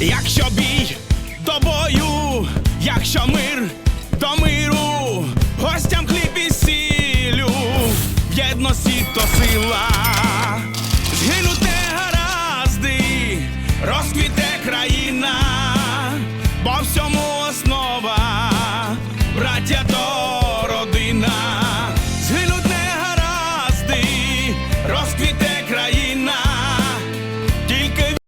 Якщо бій до бою, якщо мир до миру, гостям хліб і сілю, в єдності то сила, згинути.